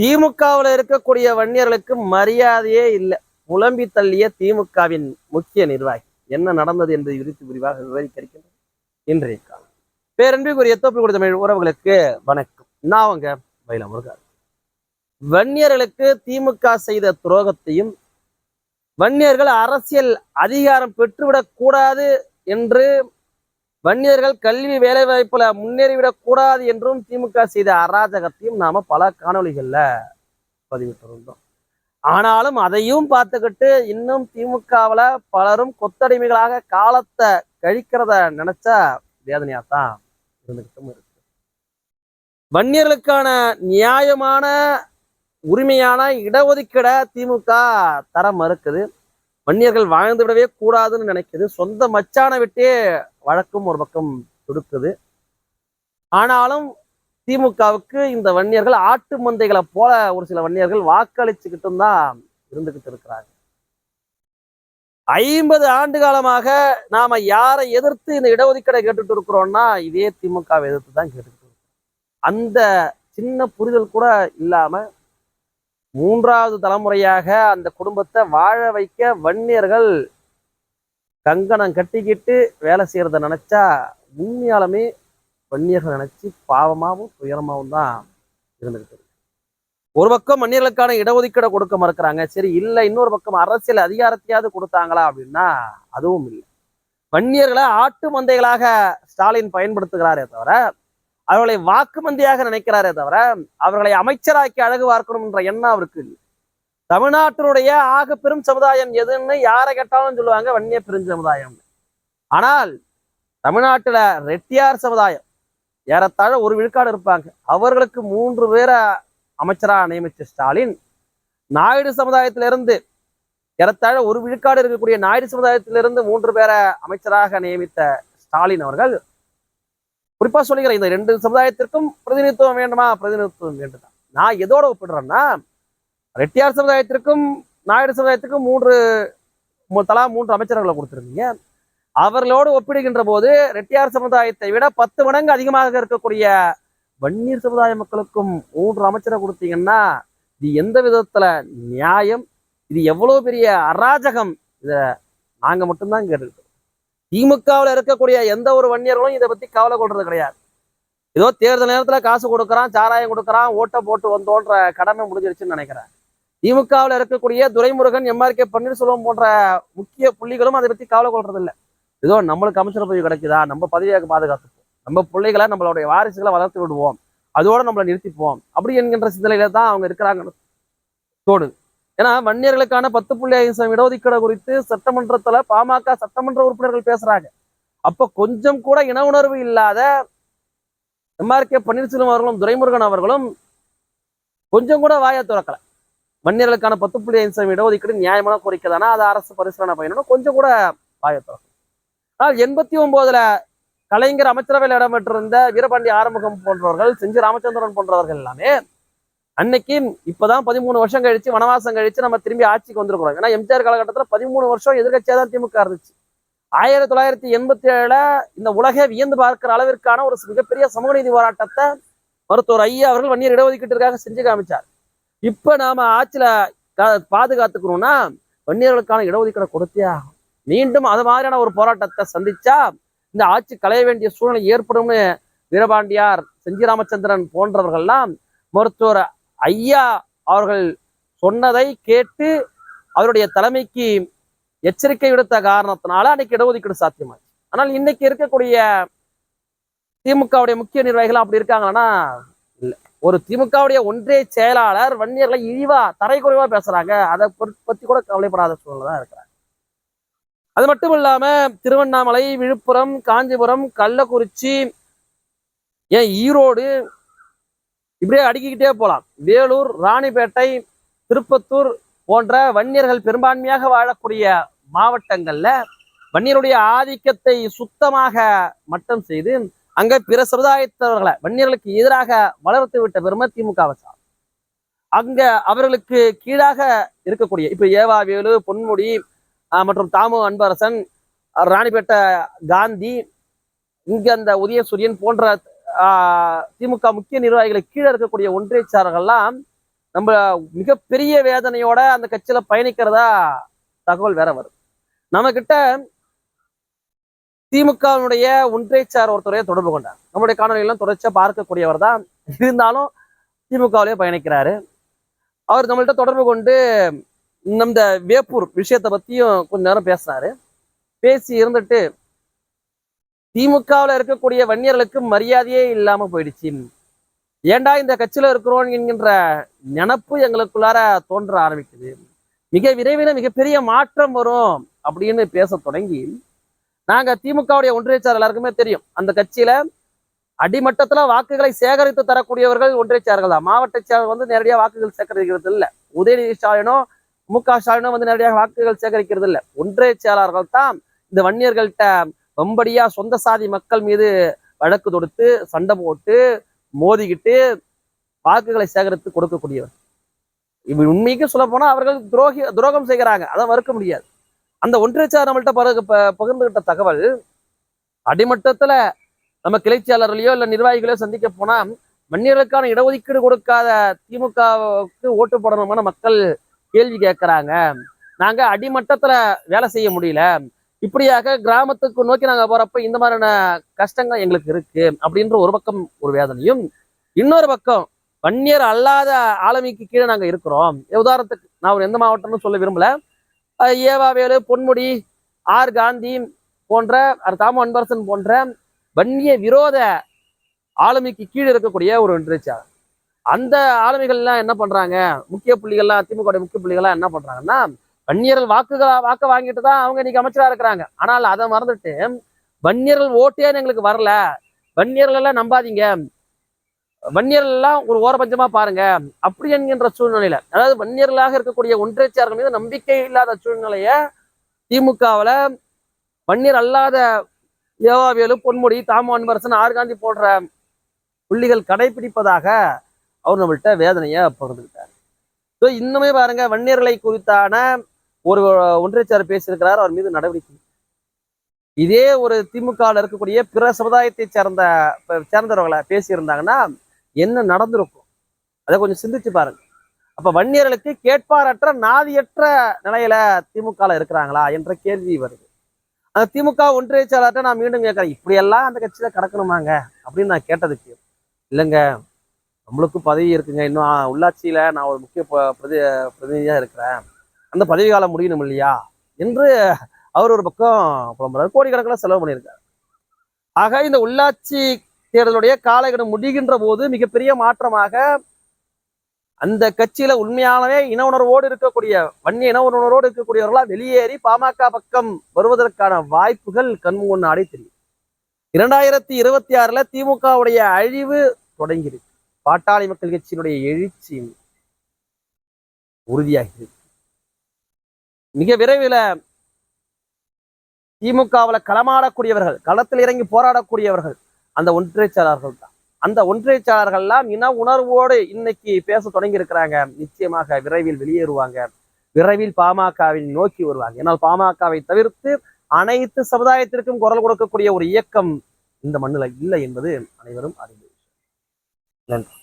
திமுகவில் இருக்கக்கூடிய வன்னியர்களுக்கு மரியாதையே இல்லை. புலம்பி தள்ளிய திமுகவின் முக்கிய நிர்வாகி. என்ன நடந்தது என்பது குறித்து விரிவாக விவரிக்க இருக்கின்றது இன்றைய காலம் பேரன்பிற்குரிய தோப்பில் கொடுத்த தமிழ் உறவுகளுக்கு வணக்கம். நான் அவங்க பைல முருகார் வன்னியர்களுக்கு திமுக செய்த துரோகத்தையும் வன்னியர்கள் அரசியல் அதிகாரம் பெற்றுவிடக் கூடாது என்று வன்னியர்கள் கல்வி வேலை வாய்ப்புல முன்னேறிவிடக் கூடாது என்றும் திமுக செய்த அராஜகத்தையும் நாம பல காணொளிகள்ல பதிவிட்டிருந்தோம். ஆனாலும் அதையும் பார்த்துக்கிட்டு இன்னும் திமுகவுல பலரும் கொத்தடிமைகளாக காலத்தை கழிக்கிறத நினைச்சா வேதனையா தான் இருந்துகிட்டும் இருக்கு. வன்னியர்களுக்கான நியாயமான உரிமையான இடஒதுக்கீடை திமுக தர மறுக்குது. வன்னியர்கள் வாழ்ந்து விடவே கூடாதுன்னு நினைக்குது. சொந்த மச்சான விட்டே வழக்கும் ஒரு பக்கம் தொடுக்குது. ஆனாலும் திமுகவுக்கு இந்த வன்னியர்கள் ஆட்டு மந்தைகளை போல ஒரு சில வன்னியர்கள் வாக்களிச்சுக்கிட்டும் தான் இருந்துகிட்டு இருக்கிறாங்க. ஐம்பது ஆண்டு காலமாக நாம யாரை எதிர்த்து இந்த இடஒதுக்கீடை கேட்டுட்டு இருக்கிறோம்னா இதே திமுகவை எதிர்த்து தான் கேட்டுக்கிட்டு அந்த சின்ன புரிதல் கூட இல்லாம மூன்றாவது தலைமுறையாக அந்த குடும்பத்தை வாழ வைக்க வன்னியர்கள் கங்கணம் கட்டிக்கிட்டு வேலை செய்யறத நினைச்சா உண்மையாலுமே வன்னியர்கள் நினைச்சு பாவமாகவும் துயரமாகவும் தான் இருந்துகிட்டு ஒரு பக்கம் வன்னியர்களுக்கான இடஒதுக்கீடை கொடுக்க மறுக்கிறாங்க. சரி இல்லை இன்னொரு பக்கம் அரசியல் அதிகாரத்தையாவது கொடுத்தாங்களா அப்படின்னா அதுவும் இல்லை. வன்னியர்களை ஆட்டு மந்தைகளாக ஸ்டாலின் பயன்படுத்துகிறாரே தவிர அவர்களை வாக்குமந்தியாக நினைக்கிறாரே தவிர அவர்களை அமைச்சராக்கி அழகு பார்க்கணும் என்ற எண்ணம் அவருக்கு இல்லை. தமிழ்நாட்டினுடைய ஆக பெரும் சமுதாயம் எதுன்னு யாரை கேட்டாலும் சொல்லுவாங்க வன்னிய பெரும் சமுதாயம் ஆனால் தமிழ்நாட்டுல ரெட்டியார் சமுதாயம் ஏறத்தாழ ஒரு விழுக்காடு இருப்பாங்க. அவர்களுக்கு மூன்று பேரை அமைச்சராக நியமிச்ச ஸ்டாலின் நாயுடு சமுதாயத்திலிருந்து ஏறத்தாழ ஒரு விழுக்காடு இருக்கக்கூடிய நாயுடு சமுதாயத்திலிருந்து மூன்று பேரை அமைச்சராக நியமித்த ஸ்டாலின் அவர்கள் குறிப்பா சொல்லுகிற இந்த ரெண்டு சமுதாயத்திற்கும் பிரதிநிதித்துவம் வேண்டுமா? பிரதிநிதித்துவம் வேண்டுதான். நான் எதோட ஒப்பிடுறேன்னா ரெட்டியார் சமுதாயத்திற்கும் நாயுடு சமுதாயத்திற்கும் மூன்று தலா மூன்று அமைச்சர்களை கொடுத்துருந்தீங்க. அவர்களோடு ஒப்பிடுகின்ற போது ரெட்டியார் சமுதாயத்தை விட பத்து மடங்கு அதிகமாக இருக்கக்கூடிய வன்னியர் சமுதாய மக்களுக்கும் மூன்று அமைச்சரை கொடுத்தீங்கன்னா இது எந்த விதத்துல நியாயம்? இது எவ்வளவு பெரிய அராஜகம்? இத நாங்க மட்டும்தான் கேட்டுக்கிட்டோம் திமுகவில் இருக்கக்கூடிய எந்த ஒரு வன்னியர்களும் இதை பத்தி கவலை கொள்றது கிடையாது. ஏதோ தேர்தல் நேரத்துல காசு கொடுக்குறான் சாராயம் கொடுக்குறான் ஓட்டை போட்டு வந்தோன்ற கடமை முடிஞ்சிருச்சுன்னு நினைக்கிறேன். திமுகவில் இருக்கக்கூடிய துரைமுருகன் எம்ஆர்கே பன்னீர்செல்வம் போன்ற முக்கிய புள்ளிகளும் அதை பத்தி கவலை கொள்றது இல்ல ஏதோ நம்மளுக்கு அமைச்சர் பதவி கிடைக்குதா? நம்ம பதவியாக பாதுகாத்துப்போம். நம்ம பிள்ளைகளை நம்மளுடைய வாரிசுகளை வளர்த்து விடுவோம். அதோட நம்மளை நிறுத்திப்போம். அப்படி என்கின்ற சிந்தனையில தான் அவங்க இருக்கிறாங்கன்னு தோணுது. ஏன்னா வன்னியர்களுக்கான பத்து புள்ளி ஐந்து சதவீதம் இடஒதுக்கீடு குறித்து சட்டமன்றத்துல பாமக சட்டமன்ற உறுப்பினர்கள் பேசுறாங்க. அப்ப கொஞ்சம் கூட இன உணர்வு இல்லாத எம்ஆர்கே பன்னீர்செல்வம் அவர்களும் துரைமுருகன் அவர்களும் கொஞ்சம் கூட வாயை திறக்கல. வன்னியர்களுக்கான பத்து புள்ளி ஐந்து சதவீதம் இடஒதுக்கீடு நியாயமான கோரிக்கை தானே அது அரசு பரிசீலனை பயணம் கொஞ்சம் கூட வாயை திறக்கல. ஆனால் எண்பத்தி ஒன்பதுல கலைஞர் அமைச்சரவையில் இடம்பெற்றிருந்த வீரபாண்டி ஆறுமுகம் போன்றவர்கள் செஞ்சு ராமச்சந்திரன் போன்றவர்கள் எல்லாமே அன்னைக்கு இப்பதான் பதிமூணு வருஷம் கழிச்சு வனவாசம் கழிச்சு நம்ம திரும்பி ஆட்சிக்கு வந்திருக்கிறோம் ஏன்னா எம்ஜிஆர் காலகட்டத்துல பதிமூணு வருஷம் எதிர்கட்சியா தான் திமுக இருந்துச்சு. ஆயிரத்தி தொள்ளாயிரத்தி எண்பத்தி ஏழுல இந்த உலகை வியந்து பார்க்கிற அளவிற்கான ஒரு மிகப்பெரிய சமூக நீதி போராட்டத்தை மருத்துவர் ஐயா அவர்கள் வன்னியர் இடஒதுக்கீட்டிற்காக செஞ்சு காமிச்சார். இப்ப நாம ஆட்சியில கா- பாதுகாத்துக்கணும்னா வன்னியர்களுக்கான இடஒதுக்கீடை கொடுத்தே ஆகும் மீண்டும் அது மாதிரியான ஒரு போராட்டத்தை சந்திச்சா இந்த ஆட்சி களைய வேண்டிய சூழ்நிலை ஏற்படும்னு வீரபாண்டியார் செஞ்சி ராமச்சந்திரன் போன்றவர்கள்லாம் மருத்துவர் ஐயா அவர்கள் சொன்னதை கேட்டு அவருடைய தலைமைக்கு எச்சரிக்கை விடுத்த காரணத்தினால அன்னைக்கு இடஒதுக்கீடு சாத்தியமாச்சு. ஆனால் இன்னைக்கு இருக்கக்கூடிய திமுகவுடைய முக்கிய நிர்வாகிகள் அப்படி இருக்காங்கன்னா இல்லை. ஒரு திமுகவுடைய ஒன்றிய செயலாளர் வன்னியர்களை இழிவா தரைக்குறைவா பேசுறாங்க. அதை பத்தி கூட கவலைப்படாத சூழ்நிலை தான் இருக்கிறாங்க அது மட்டும் இல்லாம திருவண்ணாமலை விழுப்புரம் காஞ்சிபுரம் கள்ளக்குறிச்சி ஏன் ஈரோடு இப்படியே அடுக்கிக்கிட்டே போகலாம் வேலூர் ராணிப்பேட்டை திருப்பத்தூர் போன்ற வன்னியர்கள் பெரும்பான்மையாக வாழக்கூடிய மாவட்டங்கள்ல வன்னியருடைய ஆதிக்கத்தை சுத்தமாக மட்டம் செய்து அங்க பிற சமுதாயத்தவர்களை வன்னியர்களுக்கு எதிராக வளர்த்து விட்ட பெருமை திமுக வச்சா அங்க அவர்களுக்கு கீழாக இருக்கக்கூடிய இப்ப ஏவா வேலு பொன்முடி மற்றும் தாமு அன்பரசன் ராணிப்பேட்டை காந்தி இங்க அந்த உதயசூரியன் போன்ற திமுக முக்கிய நிர்வாகிகளை கீழே இருக்கக்கூடிய ஒன்றியச்சாரர்கள்லாம் நம்ம மிகப்பெரிய வேதனையோட அந்த கட்சியில பயணிக்கிறதா தகவல் வேற வருது. நம்ம கிட்ட திமுகவினுடைய ஒன்றியச்சார் ஒருத்தரையே தொடர்பு கொண்டார். நம்முடைய காணொலியெல்லாம் தொடர்ச்சியா பார்க்கக்கூடியவர் தான் இருந்தாலும் திமுகவிலேயே பயணிக்கிறாரு. அவர் நம்மள்ட்ட தொடர்பு கொண்டு நம்ம வேப்பூர் விஷயத்தை பத்தியும் கொஞ்ச நேரம் பேசினாரு. பேசி இருந்துட்டு திமுகவில் இருக்கக்கூடிய வன்னியர்களுக்கு மரியாதையே இல்லாம போயிடுச்சு. ஏன்டா இந்த கட்சியில இருக்கிறோம் என்கின்ற நினப்பு எங்களுக்குள்ளார தோன்ற ஆரம்பிக்குது. மிக விரைவில் மிகப்பெரிய மாற்றம் வரும் அப்படின்னு பேச தொடங்கி நாங்க திமுகவுடைய ஒன்றியச்சார் எல்லாருக்குமே தெரியும். அந்த கட்சியில அடிமட்டத்துல வாக்குகளை சேகரித்து தரக்கூடியவர்கள் ஒன்றியச்சார்கள் தான். மாவட்ட செயலர் வந்து நேரடியாக வாக்குகள் சேகரிக்கிறது இல்லை. உதயநிதி ஸ்டாலினோ மு க ஸ்டாலினோ வந்து நேரடியாக வாக்குகள் சேகரிக்கிறது இல்லை. ஒன்றிய செயலாளர்கள் தான் இந்த வன்னியர்கள்ட்ட வம்படியா சொந்த சாதி மக்கள் மீது வழக்கு தொடுத்து சண்டை போட்டு மோதிக்கிட்டு வாக்குகளை சேகரித்து கொடுக்கக்கூடியவர். இப்படி உண்மைக்கு சொல்ல போனா அவர்கள் துரோகி துரோகம் செய்கிறாங்க. அதை மறுக்க முடியாது. அந்த ஒன்றியச்சார் நம்மள்ட்ட பகிர்ந்து ப- பகிர்ந்துகிட்ட தகவல் அடிமட்டத்துல நம்ம கிளைச்சியாளர்களையோ இல்ல நிர்வாகிகளையோ சந்திக்க போனா மன்னியர்களுக்கான இடஒதுக்கீடு கொடுக்காத திமுகவுக்கு ஓட்டு போடணுமான மக்கள் கேள்வி கேட்கறாங்க. நாங்க அடிமட்டத்துல வேலை செய்ய முடியல. இப்படியாக கிராமத்துக்கு நோக்கி நாங்க போறப்ப இந்த மாதிரியான கஷ்டங்கள் எங்களுக்கு இருக்கு அப்படின்ற ஒரு பக்கம் ஒரு வேதனையும் இன்னொரு பக்கம் வன்னியர் அல்லாத ஆளுமைக்கு கீழே நாங்க இருக்கிறோம். உதாரணத்துக்கு நான் ஒரு எந்த மாவட்டம்னு சொல்ல விரும்பல. ஏவாவேலு பொன்முடி ஆர் காந்தி போன்ற தாம அன்பரசன் போன்ற வன்னிய விரோத ஆளுமைக்கு கீழே இருக்கக்கூடிய ஒரு ஒன்றியச்சாளர் அந்த ஆளுமைகள்லாம் என்ன பண்றாங்க? முக்கிய புள்ளிகள்லாம் திமுக முக்கிய புள்ளிகள்லாம் என்ன பண்றாங்கன்னா வன்னியர்கள் வாக்குகளா வாக்க வாங்கிட்டு தான் அவங்க இன்னைக்கு அமைச்சரா இருக்கிறாங்க. ஆனால் அதை மறந்துட்டு வன்னியர்கள் ஓட்டே எங்களுக்கு வரல. வன்னியர்கள் எல்லாம் நம்பாதீங்க. வன்னியர்கள் எல்லாம் ஒரு ஓரபஞ்சமா பாருங்க. அப்படி என்கின்ற சூழ்நிலையில அதாவது வன்னியர்களாக இருக்கக்கூடிய ஒன்றியச்சார்கள் மீது நம்பிக்கை இல்லாத சூழ்நிலைய திமுகவுல வன்னியர் அல்லாத யோகாவேலு பொன்முடி தாமு அன்பரசன் ஆர்காந்தி போன்ற புள்ளிகள் கடைபிடிப்பதாக அவர் நம்மள்கிட்ட வேதனையை பகிர்ந்துக்கிட்டார் ஸோ இன்னுமே பாருங்க வன்னியர்களை குறித்தான ஒரு ஒன்றியச்சார் பேசியிருக்கிறார் அவர் மீது நடவடிக்கை. இதே ஒரு திமுகவில் இருக்கக்கூடிய பிற சமுதாயத்தை சேர்ந்த சேர்ந்தவர்களை பேசியிருந்தாங்கன்னா என்ன நடந்திருக்கும்? அதை கொஞ்சம் சிந்திச்சு பாருங்க. அப்ப வன்னியர்களுக்கு கேட்பாரற்ற நாதியற்ற நிலையில திமுகவில் இருக்கிறாங்களா என்ற கேள்வி வருது. அந்த திமுக ஒன்றிய செயலாளர்கிட்ட நான் மீண்டும் கேட்கறேன் இப்படியெல்லாம் அந்த கட்சியில கடக்கணுமாங்க? அப்படின்னு நான் கேட்டதுக்கு இல்லைங்க நம்மளுக்கும் பதவி இருக்குங்க. இன்னும் உள்ளாட்சியில நான் ஒரு முக்கிய ப- பிரதி பிரதிநிதியா இருக்கிறேன். அந்த பதவி காலம் முடியணும் இல்லையா? என்று அவர் ஒரு பக்கம் புலம்புறாரு. கோடிக்கணக்கில் செலவு பண்ணியிருக்காரு. ஆக இந்த உள்ளாட்சி தேர்தலுடைய காலகட்டம் முடிகின்ற போது மிகப்பெரிய மாற்றமாக அந்த கட்சியில உண்மையானவே இன உணர்வோடு இருக்கக்கூடிய வன்னிய இன உணர்வோடு இருக்கக்கூடியவர்களா வெளியேறி பாமக பக்கம் வருவதற்கான வாய்ப்புகள் கண்முன் ஆடி தெரியும் இரண்டாயிரத்தி இருபத்தி ஆறுல திமுகவுடைய அழிவு தொடங்கியிருக்கு. பாட்டாளி மக்கள் கட்சியினுடைய எழுச்சி உறுதியாகிறது மிக விரைவில் திமுகவுல களமாடக்கூடியவர்கள் களத்தில் இறங்கி போராடக்கூடியவர்கள் அந்த ஒன்றியச்சாளர்கள் தான். அந்த ஒன்றியச்சாளர்கள்லாம் இன உணர்வோடு இன்னைக்கு பேச தொடங்கி இருக்கிறாங்க நிச்சயமாக விரைவில் வெளியேறுவாங்க. விரைவில் பாமகவின் நோக்கி வருவாங்க. ஏன்னால் பாமகவை தவிர்த்து அனைத்து சமுதாயத்திற்கும் குரல் கொடுக்கக்கூடிய ஒரு இயக்கம் இந்த மண்ணுல இல்லை என்பது அனைவரும் அறிந்த விஷயம். நன்றி.